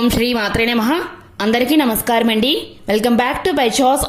ఓం శ్రీ మాత్రే నమ. అందరికీ నమస్కారం అండి వెల్కమ్ బ్యాక్ టు బై చాస్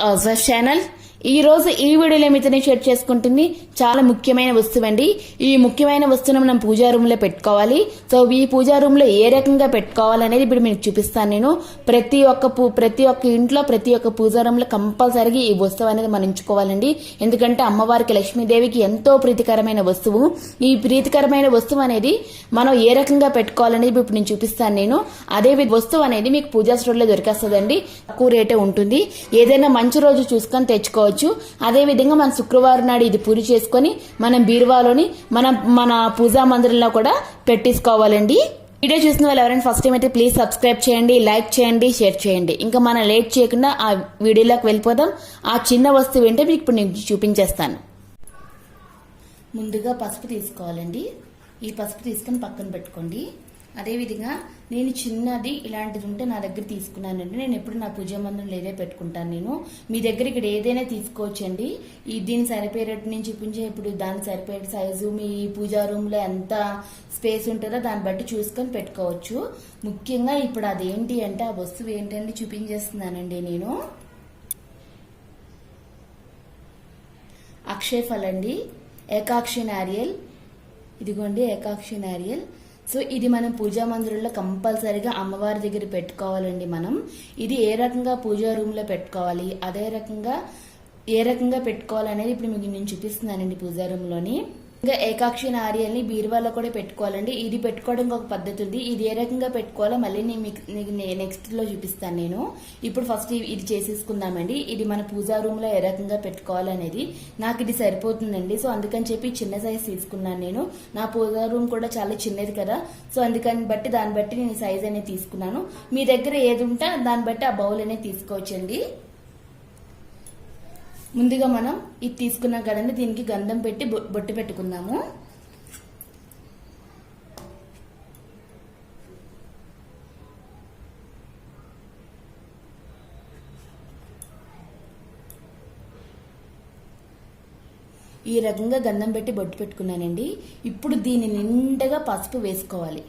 ఛానల్. ఈ రోజు ఈ వీడియోలో మీతోనే షేర్ చేసుకుంటుంది. చాలా ముఖ్యమైన వస్తువు అండి. ఈ ముఖ్యమైన వస్తువును మనం పూజా రూమ్లో పెట్టుకోవాలి. సో ఈ పూజా రూమ్లో ఏ రకంగా పెట్టుకోవాలనేది ఇప్పుడు మీకు చూపిస్తాను నేను. ప్రతి ఒక్క పూ ప్రతి ఒక్క ఇంట్లో ప్రతి ఒక్క పూజా రూమ్లో కంపల్సరిగా ఈ వస్తువు అనేది మనం ఉంచుకోవాలండి. ఎందుకంటే అమ్మవారికి లక్ష్మీదేవికి ఎంతో ప్రీతికరమైన వస్తువు. ఈ ప్రీతికరమైన వస్తువు అనేది మనం ఏ రకంగా పెట్టుకోవాలనేది ఇప్పుడు నేను చూపిస్తాను నేను. అదే వస్తువు అనేది మీకు పూజా స్టోర్లో దొరికేస్తుందండి. తక్కువ రేటే ఉంటుంది. ఏదైనా మంచి రోజు చూసుకొని తెచ్చుకోవచ్చు. అదే విధంగా మన శుక్రవారం నాడు ఇది పూజ చేసుకొని మనం బీరువాలోని మన మన పూజా మందిరంలో కూడా పెట్టేసుకోవాలండి. వీడియో చూసిన వాళ్ళు ఎవరైనా ఫస్ట్ టైం అయితే ప్లీజ్ సబ్స్క్రైబ్ చేయండి లైక్ చేయండి షేర్ చేయండి. ఇంకా మనం లేట్ చేయకుండా ఆ వీడియోలోకి వెళ్ళిపోదాం. ఆ చిన్న వస్తువు ఏంటో మీకు ఇప్పుడు నేను చూపించేస్తాను. ముందుగా పసుపు తీసుకోవాలండి. ఈ పసుపు తీసుకొని పక్కన పెట్టుకోండి. అదేవిధంగా నేను చిన్నది ఇలాంటిది ఉంటే నా దగ్గర తీసుకున్నానండి. నేను ఎప్పుడు నా పూజ మందిరం లేదే పెట్టుకుంటాను నేను. మీ దగ్గర ఇక్కడ ఏదైనా తీసుకోవచ్చండి? ఈ దీని సరిపోయేటట్టు నేను చూపించే ఇప్పుడు దాని సరిపోయే సైజు మీ పూజా రూమ్లో ఎంత స్పేస్ ఉంటుందో దాన్ని బట్టి చూసుకొని పెట్టుకోవచ్చు. ముఖ్యంగా ఇప్పుడు అదేంటి అంటే ఆ వస్తువు ఏంటంటే చూపించేస్తున్నానండి నేను. అక్షయ ఫల్ అండి ఏకాక్షి నారియల్. ఇదిగోండి ఏకాక్షి నారియల్. సో ఇది మనం పూజా మందిరంలో కంపల్సరీగా అమ్మవారి దగ్గర పెట్టుకోవాలండి మనం. ఇది ఏ రకంగా పూజా రూమ్లో పెట్టుకోవాలి అదే రకంగా ఏ రకంగా పెట్టుకోవాలనేది ఇప్పుడు మీకు నేను చూపిస్తున్నానండి పూజా రూమ్లోని. లోని ఇంకా ఏకాక్షి నారియల్ని బీరువాలో కూడా పెట్టుకోవాలండి. ఇది పెట్టుకోవడానికి ఒక పద్ధతి ఉంది ఇది ఏ రకంగా పెట్టుకోవాలో మళ్ళీ నేను మీకు నీకు నెక్స్ట్లో చూపిస్తాను నేను. ఇప్పుడు ఫస్ట్ ఇది చేసేసుకుందామండి. ఇది మన పూజా రూమ్లో ఏ రకంగా పెట్టుకోవాలనేది. నాకు ఇది సరిపోతుందండి. సో అందుకని చెప్పి చిన్న సైజ్ తీసుకున్నాను నేను. నా పూజా రూమ్ కూడా చాలా చిన్నది కదా. సో అందుకని బట్టి దాన్ని బట్టి నేను సైజ్ అనేది తీసుకున్నాను. మీ దగ్గర ఏది ఉంటే దాన్ని బట్టి ఆ బౌల్ అనేది తీసుకోవచ్చండి. ముందుగా మనం ఇది తీసుకున్నాం కదండి దీనికి గంధం పెట్టి బొట్టు పెట్టుకుందాము. ఈ రకంగా గంధం పెట్టి బొట్టు పెట్టుకున్నానండి. ఇప్పుడు దీని నిండగా పసుపు వేసుకోవాలి.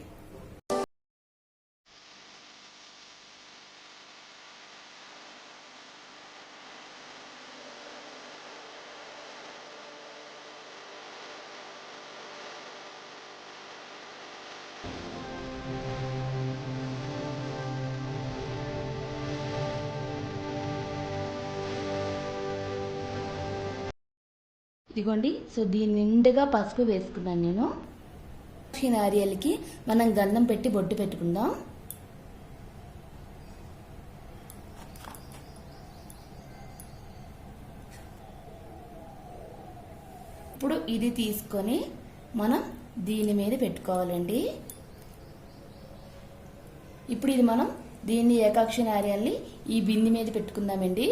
ఇదిగోండి. సో దీని నిండుగా పసుపు వేసుకున్నాను నేను. ఈ నారియల్కి మనం గంధం పెట్టి బొట్టు పెట్టుకుందాం. ఇప్పుడు ఇది తీసుకొని మనం దీని మీద పెట్టుకోవాలండి. ఇప్పుడు ఇది మనం దీన్ని ఏకాక్షి నారియల్ని ఈ బింది మీద పెట్టుకుందామండి.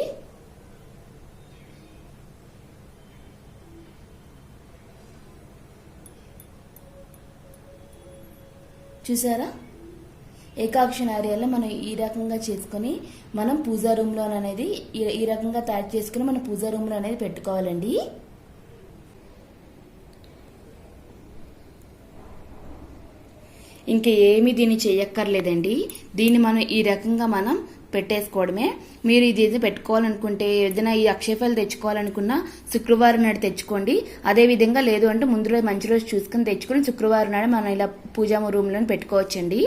చూసారా? ఏకాక్షి నార్యాల్లో మనం ఈ రకంగా చేసుకొని మనం పూజా రూమ్లో అనేది ఈ- ఈ రకంగా తయారు చేసుకుని మన పూజా రూమ్లో అనేది పెట్టుకోవాలండి. ఇంకా ఏమీ దీన్ని చేయక్కర్లేదండి. దీన్ని మనం ఈ రకంగా మనం పెట్టేసుకోవడమే. మీరు ఇది ఏది పెట్టుకోవాలనుకుంటే ఏదైనా ఈ అక్షయఫలు తెచ్చుకోవాలనుకున్నా శుక్రవారం నాడు తెచ్చుకోండి. అదే విధంగా లేదు అంటే ముందు రోజు మంచి రోజు చూసుకుని తెచ్చుకొని శుక్రవారం నాడు మనం ఇలా పూజా రూమ్లో పెట్టుకోవచ్చండి.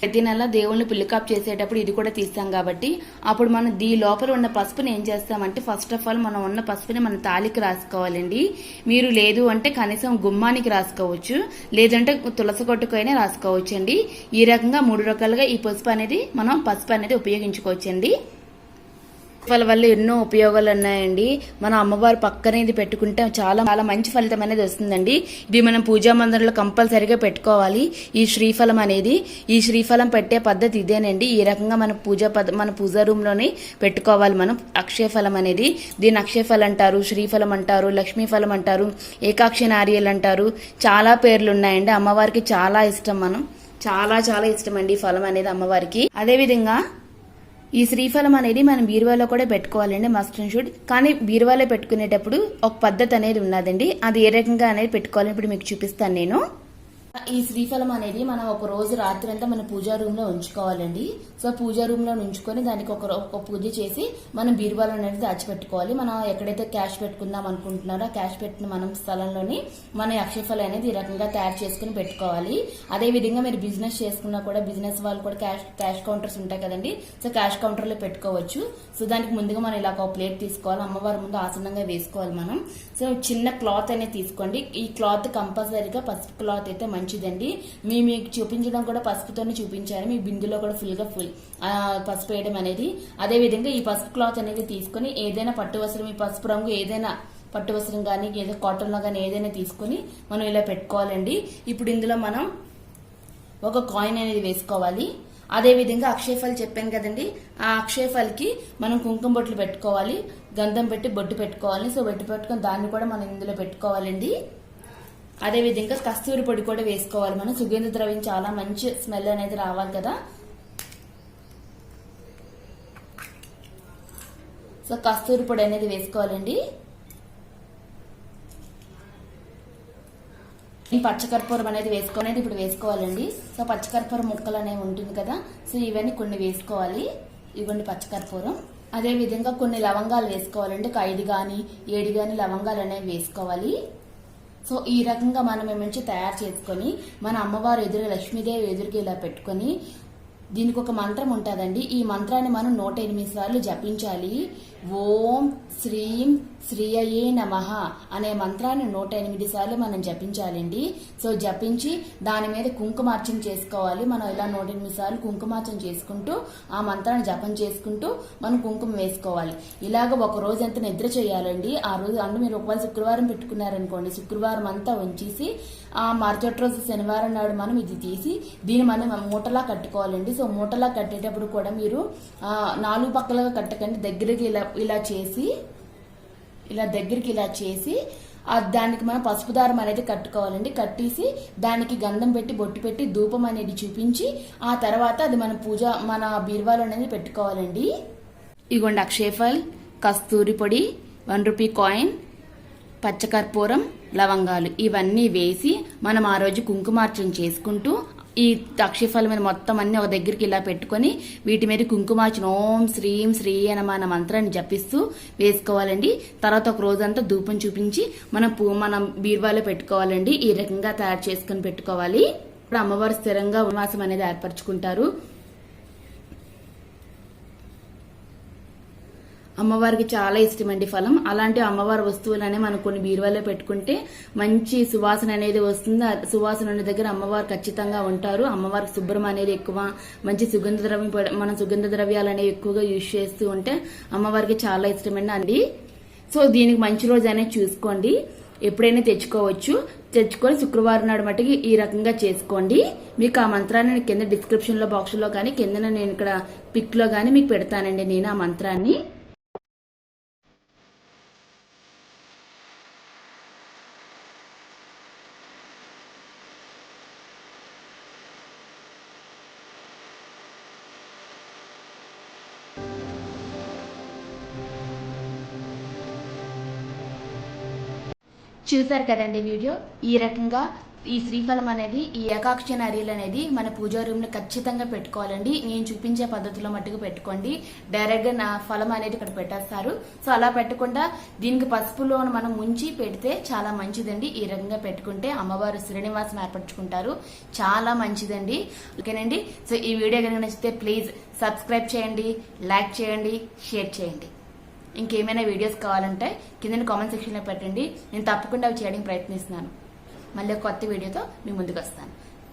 ప్రతి నెల దేవుళ్ళని పిల్లికాప్ చేసేటప్పుడు ఇది కూడా తీస్తాం కాబట్టి అప్పుడు మనం దీ లోపల ఉన్న పసుపుని ఏం చేస్తామంటే ఫస్ట్ ఆఫ్ ఆల్ మనం ఉన్న పసుపుని మన తాలికి రాసుకోవాలండి. మీరు లేదు అంటే కనీసం గుమ్మానికి రాసుకోవచ్చు. లేదంటే తులసి కొట్టుకైనా రాసుకోవచ్చు అండి ఈ రకంగా మూడు రకాలుగా ఈ పసుపు అనేది మనం పసుపు అనేది ఉపయోగించుకోవచ్చండి. వాళ్ళ వల్ల ఎన్నో ఉపయోగాలు ఉన్నాయండి మన అమ్మవారు పక్కనే ఇది పెట్టుకుంటే చాలా చాలా మంచి ఫలితం అనేది వస్తుందండి. ఇది మనం పూజా మందిరంలో కంపల్సరిగా పెట్టుకోవాలి. ఈ శ్రీఫలం అనేది ఈ శ్రీఫలం పెట్టే పద్ధతి ఇదేనండి. ఈ రకంగా మన పూజా పద్ధ మన పూజా రూమ్లోనే పెట్టుకోవాలి మనం. అక్షయ ఫలం అనేది దీన్ని అక్షయఫలం అంటారు శ్రీఫలం అంటారు లక్ష్మీ ఫలం అంటారు ఏకాక్షి నారియల్ అంటారు. చాలా పేర్లు ఉన్నాయండి. అమ్మవారికి చాలా ఇష్టం మనం. చాలా చాలా ఇష్టం అండి ఈ ఫలం అనేది అమ్మవారికి. అదే విధంగా ఈ శ్రీఫలం అనేది మనం బీరువాలో కూడా పెట్టుకోవాలండి మస్ట్ అండ్ షుడ్ కానీ బీరువాలో పెట్టుకునేటప్పుడు ఒక పద్ధతి అనేది ఉన్నదండి. అది ఏ రకంగా అనేది పెట్టుకోవాలని ఇప్పుడు మీకు చూపిస్తాను నేను. ఈ శ్రీఫలం అనేది మనం ఒక రోజు రాత్రి అంతా మన పూజా రూమ్లో ఉంచుకోవాలండి. సో పూజా రూమ్లో ఉంచుకొని దానికి ఒక ఒక పూజ చేసి మనం బీరువాలో అనేది దాచిపెట్టుకోవాలి. మనం ఎక్కడైతే క్యాష్ పెట్టుకుందాం అనుకుంటున్నారో ఆ క్యాష్ పెట్టిన మనం స్థలంలోని మన అక్షయఫలం అనేది ఈ రకంగా తయారు చేసుకుని పెట్టుకోవాలి. అదే విధంగా మీరు బిజినెస్ చేసుకున్నా కూడా బిజినెస్ వాళ్ళు కూడా క్యాష్ క్యాష్ కౌంటర్స్ ఉంటాయి కదండి. సో క్యాష్ కౌంటర్లో పెట్టుకోవచ్చు. సో దానికి ముందుగా మనం ఇలా ఒక ప్లేట్ తీసుకోవాలి. అమ్మవారి ముందు ఆసనంగా వేసుకోవాలి మనం. సో చిన్న క్లాత్ అనేది తీసుకోండి. ఈ క్లాత్ కంపల్సరీగా పసుపు క్లాత్ అయితే మంచిదండి. మీ మీకు చూపించడం కూడా పసుపుతోనే చూపించాను మీ బిందులో కూడా ఫుల్గా ఫుల్ పసుపు వేయడం అనేది. అదే విధంగా ఈ పసుపు క్లాత్ అనేది తీసుకొని ఏదైనా పట్టు వస్త్రం ఈ పసుపు రంగు ఏదైనా పట్టు వస్త్రం కానీ ఏదో కాటన్లో కానీ ఏదైనా తీసుకొని మనం ఇలా పెట్టుకోవాలండి. ఇప్పుడు ఇందులో మనం ఒక కాయిన్ అనేది వేసుకోవాలి. అదే విధంగా అక్షయఫల్ చెప్పాను కదండి. ఆ అక్షయఫల్కి మనం కుంకుమ బొట్లు పెట్టుకోవాలి. గంధం పెట్టి బొట్టు పెట్టుకోవాలి. సో బొట్టు పెట్టుకొని దాన్ని కూడా మనం ఇందులో పెట్టుకోవాలండి. అదే విధంగా కస్తూరి పొడి కూడా వేసుకోవాలి మనం. సుగంధ ద్రవ్యం చాలా మంచి స్మెల్ అనేది రావాలి కదా. సో కస్తూరి పొడి అనేది వేసుకోవాలండి. ఈ పచ్చకర్పూరం అనేది వేసుకోవాలి ఇప్పుడు వేసుకోవాలండి. సో పచ్చకర్పూరం ముక్కలు అనేవి ఉంటుంది కదా. సో ఇవన్నీ కొన్ని వేసుకోవాలి. ఇవ్వండి పచ్చకర్పూరం. అదే విధంగా కొన్ని లవంగాలు వేసుకోవాలండి. ఒక ఐదు కానీ ఏడు కానీ లవంగాలు అనేవి వేసుకోవాలి. సో ఈ రకంగా మనం ఏమంచి తయారు చేసుకొని మన అమ్మవారు ఎదురుగా లక్ష్మీదేవి ఎదురుగా ఇలా పెట్టుకొని దీనికి ఒక మంత్రం ఉంటుందండి. ఈ మంత్రాన్ని మనం నూట ఎనిమిది సార్లు జపించాలి. ఓం శ్రీం శ్రీయయే నమ అనే మంత్రాన్ని నూట ఎనిమిది సార్లు మనం జపించాలండి. సో జపించి దాని మీద కుంకుమార్చన చేసుకోవాలి. మనం ఇలా నూట ఎనిమిది సార్లు కుంకుమార్చన చేసుకుంటూ ఆ మంత్రాన్ని జపం చేసుకుంటూ మనం కుంకుమ వేసుకోవాలి. ఇలాగ ఒక రోజు అంతా నిద్ర చేయాలండి. ఆ రోజు అంటే మీరు ఒకవేళ శుక్రవారం పెట్టుకున్నారనుకోండి శుక్రవారం అంతా ఉంచేసి ఆ మరుసటి రోజు శనివారం నాడు మనం ఇది తీసి దీన్ని మనం మూటలా కట్టుకోవాలండి. సో మూటలా కట్టేటప్పుడు కూడా మీరు నాలుగు పక్కలుగా కట్టకండి. దగ్గరికి ఇలా ఇలా చేసి ఇలా దగ్గరికి ఇలా చేసి దానికి మనం పసుపు దారం అనేది కట్టుకోవాలండి. కట్టేసి దానికి గంధం పెట్టి బొట్టు పెట్టి ధూపం అనేది చూపించి ఆ తర్వాత అది మన పూజ మన బీరువాలో అనేది పెట్టుకోవాలండి. ఇగోండి అక్షయఫల్ కస్తూరి పొడి వన్ రూపీ కాయిన్ పచ్చకర్పూరం లవంగాలు. ఇవన్నీ వేసి మనం ఆ రోజు కుంకుమార్చన చేసుకుంటూ ఈ అక్షయఫలం మీద మొత్తం అన్ని ఒక దగ్గరికి ఇలా పెట్టుకొని వీటి మీద కుంకుమార్చన ఓం శ్రీం శ్రీ అని మన మంత్రాన్ని జపిస్తూ వేసుకోవాలండి. తర్వాత ఒక రోజంతా ధూపం చూపించి మనం పూ మనం బీరువాలో పెట్టుకోవాలండి. ఈ రకంగా తయారు చేసుకుని పెట్టుకోవాలి. ఇప్పుడు అమ్మవారు స్థిరంగా ఉపవాసం అనేది ఏర్పరచుకుంటారు. అమ్మవారికి చాలా ఇష్టమండి ఫలం. అలాంటి అమ్మవారి వస్తువులనే మనం కొన్ని బీరువాలో పెట్టుకుంటే మంచి సువాసన అనేది వస్తుంది. సువాసన ఉన్న దగ్గర అమ్మవారు ఖచ్చితంగా ఉంటారు. అమ్మవారికి శుభ్రం అనేది ఎక్కువ మంచి సుగంధ ద్రవ్యం మనం సుగంధ ద్రవ్యాలు అనేవి ఎక్కువగా యూజ్ చేస్తూ ఉంటే అమ్మవారికి చాలా ఇష్టమండి అండి. సో దీనికి మంచి రోజు అనేది చూసుకోండి. ఎప్పుడైనా తెచ్చుకోవచ్చు. తెచ్చుకొని శుక్రవారం నాడు మట్టుకి ఈ రకంగా చేసుకోండి. మీకు ఆ మంత్రాన్ని నేను కింద డిస్క్రిప్షన్లో బాక్స్లో కానీ కింద నేను ఇక్కడ పిక్లో కానీ మీకు పెడతానండి నేను ఆ మంత్రాన్ని. చూసారు కదండి వీడియో? ఈ రకంగా ఈ శ్రీఫలం అనేది ఈ ఏకాక్ష నరీలు అనేది మన పూజా రూమ్లో ఖచ్చితంగా పెట్టుకోవాలండి. నేను చూపించే పద్ధతిలో మట్టుకు పెట్టుకోండి. డైరెక్ట్గా నా ఫలం అనేది ఇక్కడ పెట్టేస్తారు. సో అలా పెట్టకుండా దీనికి పసుపులో మనం ముంచి పెడితే చాలా మంచిదండి. ఈ రకంగా పెట్టుకుంటే అమ్మవారు శ్రీనివాసం ఏర్పరచుకుంటారు. చాలా మంచిదండి. ఓకేనండి? సో ఈ వీడియో కనుక నచ్చితే ప్లీజ్ సబ్స్క్రైబ్ చేయండి లైక్ చేయండి షేర్ చేయండి. ఇంకేమైనా వీడియోస్ కావాలంటే కింద కామెంట్ సెక్షన్లో పెట్టండి. నేను తప్పకుండా అవి చేయడానికి ప్రయత్నిస్తున్నాను. మళ్ళీ కొత్త వీడియోతో మీ ముందుకు వస్తాను.